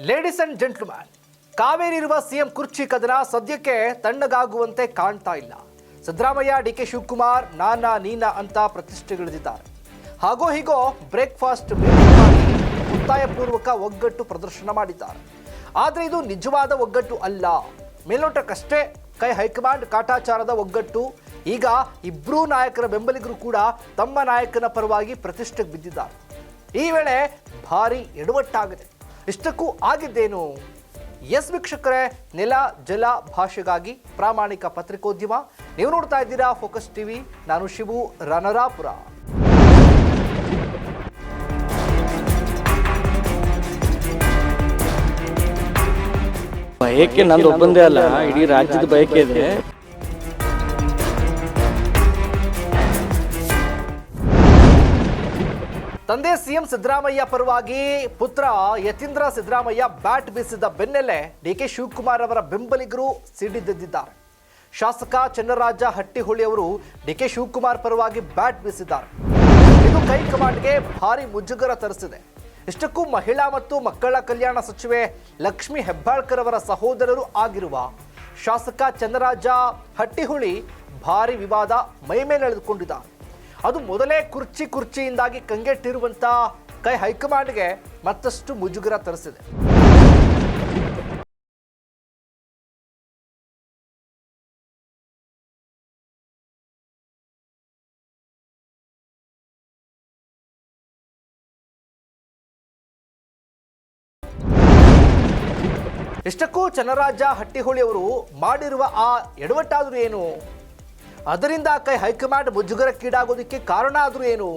Ladies and gentleman Kaveri ಇರುವ CM ಕುರ್ಚಿ ಕದನ ಸದ್ಯಕ್ಕೆ ತಣ್ಣಗಾಗುವಂತೆ ಕಾಣ್ತಾ ಇಲ್ಲ. ಸಿದ್ದರಾಮಯ್ಯ, ಡಿ ಕೆ ಶಿವಕುಮಾರ್, ನಾನಾ ನೀನಾ ಅಂತ ಪ್ರತಿಷ್ಠೆಗಳಿದ್ದಾರೆ. ಹಾಗೋ ಹೀಗೋ ಬ್ರೇಕ್ಫಾಸ್ಟ್ ಒತ್ತಾಯಪೂರ್ವಕ ಒಗ್ಗಟ್ಟು ಪ್ರದರ್ಶನ ಮಾಡಿದ್ದಾರೆ. ಆದರೆ ಇದು ನಿಜವಾದ ಒಗ್ಗಟ್ಟು ಅಲ್ಲ. ಮೇಲ್ನೋಟಕ್ಕಷ್ಟೇ ಕೈ ಹೈಕಮಾಂಡ್ ಕಾಟಾಚಾರದ ಒಗ್ಗಟ್ಟು. ಈಗ ಇಬ್ಬರೂ ನಾಯಕರ ಬೆಂಬಲಿಗರು ಕೂಡ ತಮ್ಮ ನಾಯಕನ ಪರವಾಗಿ ಪ್ರತಿಷ್ಠೆಗೆ ಬಿದ್ದಿದ್ದಾರೆ. ಈ ವೇಳೆ ಭಾರಿ ಎಡವಟ್ಟಾಗಿದೆ ಇಷ್ಟಕ್ಕೂ ಆಗಿದ್ದೇನು? ಎಸ್ ವೀಕ್ಷಕರೇ, ನೆಲ, ಜಲ ಭಾಷೆಗಾಗಿ ಪ್ರಾಮಾಣಿಕ ಪತ್ರಿಕೋದ್ಯಮ. ನೀವು ನೋಡ್ತಾ ಇದ್ದೀರಾ ಫೋಕಸ್ ಟಿವಿ, ನಾನು ಶಿವು ರನರಾಪುರ ಬಯಕೆ ನಂದು ಒಬ್ಬಂದೇ ಅಲ್ಲ, ಇಡೀ ರಾಜ್ಯದ ಬಯಕೆ ಇದೆ. ತಂದೆ ಸಿಎಂ ಸಿದ್ದರಾಮಯ್ಯ ಪರವಾಗಿ ಪುತ್ರ ಯತೀಂದ್ರ ಸಿದ್ದರಾಮಯ್ಯ ಬ್ಯಾಟ್ ಬೀಸಿದ ಬೆನ್ನಲ್ಲೇ ಡಿ ಕೆ ಶಿವಕುಮಾರ್ ಅವರ ಬೆಂಬಲಿಗರು ಸಿಡಿದೆದ್ದಿದ್ದಾರೆ ಶಾಸಕ ಚನ್ನರಾಜ ಹಟ್ಟಿಹೊಳಿ ಅವರು ಡಿ ಕೆ ಶಿವಕುಮಾರ್ ಪರವಾಗಿ ಬ್ಯಾಟ್ ಬೀಸಿದ್ದಾರೆ. ಇದು ಹೈಕಮಾಂಡ್ಗೆ ಭಾರಿ ಮುಜುಗರ ತರಿಸಿದೆ. ಇಷ್ಟಕ್ಕೂ ಮಹಿಳಾ ಮತ್ತು ಮಕ್ಕಳ ಕಲ್ಯಾಣ ಸಚಿವೆ ಲಕ್ಷ್ಮಿ ಹೆಬ್ಬಾಳ್ಕರ್ ಅವರ ಸಹೋದರರು ಆಗಿರುವ ಶಾಸಕ ಚನ್ನರಾಜ ಹಟ್ಟಿಹುಳಿ ಭಾರಿ ವಿವಾದ ಮೈಮೇಲೆಳೆದುಕೊಂಡಿದ್ದಾರೆ ಅದು ಮೊದಲೇ ಕುರ್ಚಿ ಕುರ್ಚಿಯಿಂದಾಗಿ ಕಂಗೆಟ್ಟಿರುವಂತ ಕೈ ಹೈಕಮಾಂಡ್ಗೆ ಮತ್ತಷ್ಟು ಮುಜುಗರ ತರಿಸಿದೆ. ಎಷ್ಟಕ್ಕೂ ಚನ್ನರಾಜ ಹಟ್ಟಿಹೊಳಿ ಅವರು ಮಾಡಿರುವ ಆ ಎಡವಟ್ಟಾದರೂ ಏನು? ಅದರಿಂದ ಕೈ ಹೈಕಮಾಂಡ್ ಮುಜುಗರಕ್ಕೀಡಾಗೋದಕ್ಕೆ ಕಾರಣ ಆದರೂ ಏನು?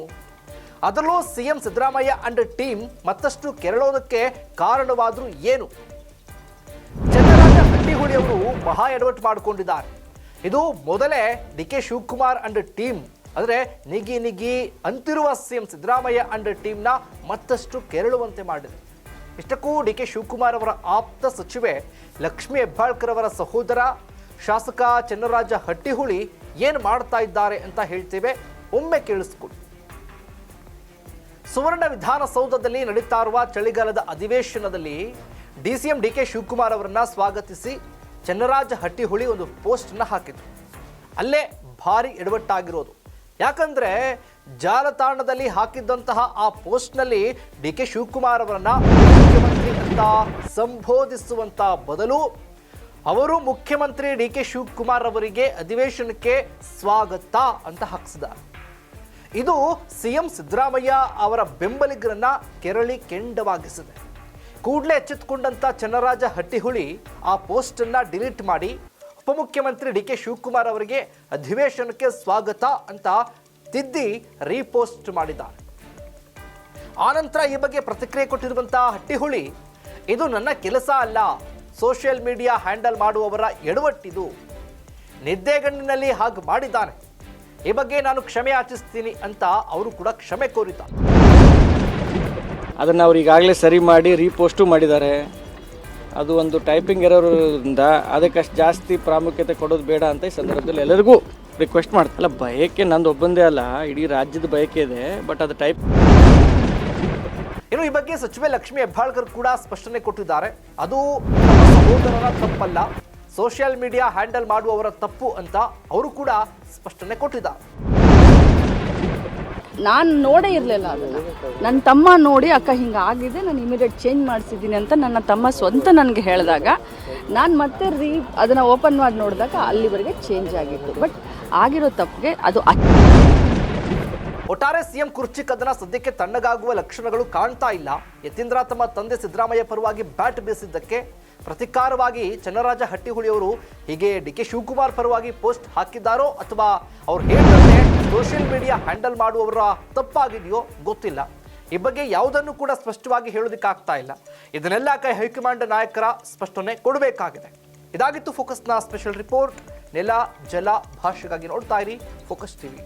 ಅದರಲ್ಲೂ ಸಿಎಂ ಸಿದ್ದರಾಮಯ್ಯ ಅಂಡ್ ಟೀಮ್ ಮತ್ತಷ್ಟು ಕೆರಳೋದಕ್ಕೆ ಕಾರಣವಾದರೂ ಏನು? ಚಂದ್ರರಾಜ ಹಟ್ಟಿಹುಳಿ ಅವರು ಮಹಾ ಎಡವಟ್ಟು ಮಾಡಿಕೊಂಡಿದ್ದಾರೆ. ಇದು ಮೊದಲೇ D K Shivakumar and team ಅಂದರೆ ನಿಗಿ ನಿಗಿ ಅಂತಿರುವ ಸಿಎಂ ಸಿದ್ದರಾಮಯ್ಯ ಅಂಡ್ ಟೀಮ್ನ ಮತ್ತಷ್ಟು ಕೆರಳುವಂತೆ ಮಾಡಿದೆ. ಇಷ್ಟಕ್ಕೂ ಡಿ ಕೆ ಶಿವಕುಮಾರ್ ಅವರ ಆಪ್ತ ಸಚಿವೆ ಲಕ್ಷ್ಮಿ ಹೆಬ್ಬಾಳ್ಕರ್ ಅವರ ಸಹೋದರ ಶಾಸಕ ಚನ್ನರಾಜ ಹಟ್ಟಿಹುಳಿ ಏನು ಮಾಡ್ತಾ ಇದ್ದಾರೆ ಅಂತ ಹೇಳ್ತೇವೆ, ಒಮ್ಮೆ ಕೇಳಿಸ್ಕೊಡಿ ಸುವರ್ಣ ವಿಧಾನಸೌಧದಲ್ಲಿ ನಡೀತಾ ಇರುವ ಚಳಿಗಾಲದ ಅಧಿವೇಶನದಲ್ಲಿ D C M D K Shivakumar ಅವರನ್ನ ಸ್ವಾಗತಿಸಿ ಚನ್ನರಾಜ ಹಟ್ಟಿಹುಳಿ ಒಂದು ಪೋಸ್ಟ್ ಅನ್ನ ಹಾಕಿದ್ರು. ಅಲ್ಲೇ ಭಾರಿ ಎಡವಟ್ಟಾಗಿರೋದು. ಯಾಕಂದ್ರೆ ಜಾಲತಾಣದಲ್ಲಿ ಹಾಕಿದ್ದಂತಹ ಆ ಪೋಸ್ಟ್ನಲ್ಲಿ ಡಿ ಕೆ ಶಿವಕುಮಾರ್ ಅವರನ್ನ ಮುಖ್ಯಮಂತ್ರಿ ಅಂತ ಸಂಬೋಧಿಸುವಂತ ಬದಲು ಅವರು ಮುಖ್ಯಮಂತ್ರಿ ಡಿ ಕೆ ಶಿವಕುಮಾರ್ ಅವರಿಗೆ ಅಧಿವೇಶನಕ್ಕೆ ಸ್ವಾಗತ ಅಂತ ಹಾಕಿಸಿದ್ದಾರೆ. ಇದು ಸಿಎಂ ಸಿದ್ದರಾಮಯ್ಯ ಅವರ ಬೆಂಬಲಿಗರನ್ನ ಕೆರಳಿ ಕೆಂಡವಾಗಿಸಿದೆ. ಕೂಡಲೇ ಎಚ್ಚೆತ್ತುಕೊಂಡಂತ ಚನ್ನರಾಜ ಹಟ್ಟಿಹುಳಿ ಆ ಪೋಸ್ಟ್ ಅನ್ನ ಡಿಲೀಟ್ ಮಾಡಿ ಉಪಮುಖ್ಯಮಂತ್ರಿ ಡಿ ಕೆ ಶಿವಕುಮಾರ್ ಅವರಿಗೆ ಅಧಿವೇಶನಕ್ಕೆ ಸ್ವಾಗತ ಅಂತ ತಿದ್ದಿ ರೀಪೋಸ್ಟ್ ಮಾಡಿದ್ದಾರೆ. ಆನಂತರ ಈ ಬಗ್ಗೆ ಪ್ರತಿಕ್ರಿಯೆ ಕೊಟ್ಟಿರುವಂತಹ ಹಟ್ಟಿಹುಳಿ, ಇದು ನನ್ನ ಕೆಲಸ ಅಲ್ಲ ಸೋಷಿಯಲ್ ಮೀಡಿಯಾ ಹ್ಯಾಂಡಲ್ ಮಾಡುವವರ ಎಡವಟ್ಟಿದು. ನಿದ್ದೆಗಣ್ಣಿನಲ್ಲಿ ಹಾಗೆ ಮಾಡಿದ್ದಾನೆ. ಈ ಬಗ್ಗೆ ನಾನು ಕ್ಷಮೆ ಯಾಚಿಸ್ತೀನಿ ಅಂತ ಅವರು ಕೂಡ ಕ್ಷಮೆ ಕೋರಿದ್ದಾರೆ. ಅದನ್ನು ಅವ್ರು ಈಗಾಗಲೇ ಸರಿ ಮಾಡಿ ರೀಪೋಸ್ಟು ಮಾಡಿದ್ದಾರೆ. ಅದು ಒಂದು ಟೈಪಿಂಗ್ ಇರೋದ್ರಿಂದ ಅದಕ್ಕಷ್ಟು ಜಾಸ್ತಿ ಪ್ರಾಮುಖ್ಯತೆ ಕೊಡೋದು ಬೇಡ ಅಂತ ಈ ಸಂದರ್ಭದಲ್ಲಿ ಎಲ್ಲರಿಗೂ ರಿಕ್ವೆಸ್ಟ್ ಮಾಡ್ತಾರೆ. ಅಲ್ಲ, ಬಯಕೆ ನಂದು ಒಬ್ಬಂದೇ ಅಲ್ಲ, ಇಡೀ ರಾಜ್ಯದ ಬಯಕೆ ಇದೆ ಬಟ್ ಅದು ಟೈಪ್ ಇನ್ನು ಈ ಬಗ್ಗೆ ಸಚಿವೆ ಲಕ್ಷ್ಮಿ ಹೆಬ್ಬಾಳ್ಕರ್ ಕೂಡ ಸ್ಪಷ್ಟನೆ ಕೊಟ್ಟಿದ್ದಾರೆ. ಅದು ಸಹೋದರರ ತಪ್ಪಲ್ಲ. ಸೋಷಿಯಲ್ ಮೀಡಿಯಾ ಹ್ಯಾಂಡಲ್ ಮಾಡುವವರ ತಪ್ಪು ಅಂತ ಅವರು ಕೂಡ ಸ್ಪಷ್ಟನೆ ಕೊಟ್ಟಿದ್ದಾರೆ. ನಾನು ನೋಡೇ ಇರಲಿಲ್ಲ ಅದನ್ನು. ನನ್ನ ತಮ್ಮ ನೋಡಿ, ಅಕ್ಕ, ಹಿಂಗೆ ಆಗಿದೆ, ನಾನು ಇಮಿಡಿಯೇಟ್ ಚೇಂಜ್ ಮಾಡಿಸಿದ್ದೀನಿ ಅಂತ ನನ್ನ ತಮ್ಮ ಸ್ವಂತ ನನಗೆ ಹೇಳಿದಾಗ, ನಾನು ಮತ್ತೆ ರೀ ಅದನ್ನು ಓಪನ್ ಮಾಡಿ ನೋಡಿದಾಗ ಅಲ್ಲಿವರೆಗೆ ಚೇಂಜ್ ಆಗಿತ್ತು. ಬಟ್ ಆಗಿರೋ ತಪ್ಪಿಗೆ ಅದು ಸಿಎಂ ಕುರ್ಚಿ ಕದನ ಸದ್ಯಕ್ಕೆ ತಣ್ಣಗಾಗುವ ಲಕ್ಷಣಗಳು ಕಾಣ್ತಾ ಇಲ್ಲ. ಯತೀಂದ್ರ ತಮ್ಮ ತಂದೆ ಸಿದ್ದರಾಮಯ್ಯ ಪರವಾಗಿ ಬ್ಯಾಟ್ ಬೀಸಿದ್ದಕ್ಕೆ ಪ್ರತಿಕಾರವಾಗಿ ಚನ್ನರಾಜ ಹಟ್ಟಿಹುಳಿಯವರು ಹೀಗೆ ಡಿ ಕೆ ಶಿವಕುಮಾರ್ ಪರವಾಗಿ ಪೋಸ್ಟ್ ಹಾಕಿದ್ದಾರೋ ಅಥವಾ ಅವ್ರು ಹೇಳಿದಂತೆ ಸೋಷಿಯಲ್ ಮೀಡಿಯಾ ಹ್ಯಾಂಡಲ್ ಮಾಡುವವರ ತಪ್ಪಾಗಿದೆಯೋ ಗೊತ್ತಿಲ್ಲ. ಈ ಬಗ್ಗೆ ಯಾವುದನ್ನು ಕೂಡ ಸ್ಪಷ್ಟವಾಗಿ ಹೇಳೋದಕ್ಕಾಗ್ತಾ ಇಲ್ಲ. ಇದನ್ನೆಲ್ಲ ಕೈ ಹೈಕಮಾಂಡ್ ನಾಯಕರ ಸ್ಪಷ್ಟನೆ ಕೊಡಬೇಕಾಗಿದೆ. ಇದಾಗಿತ್ತು ಫೋಕಸ್ನ ಸ್ಪೆಷಲ್ ರಿಪೋರ್ಟ್. ನೆಲ, ಜಲ ಭಾಷೆಗಾಗಿ ನೋಡ್ತಾ ಇರಿ ಫೋಕಸ್ ಟಿವಿ.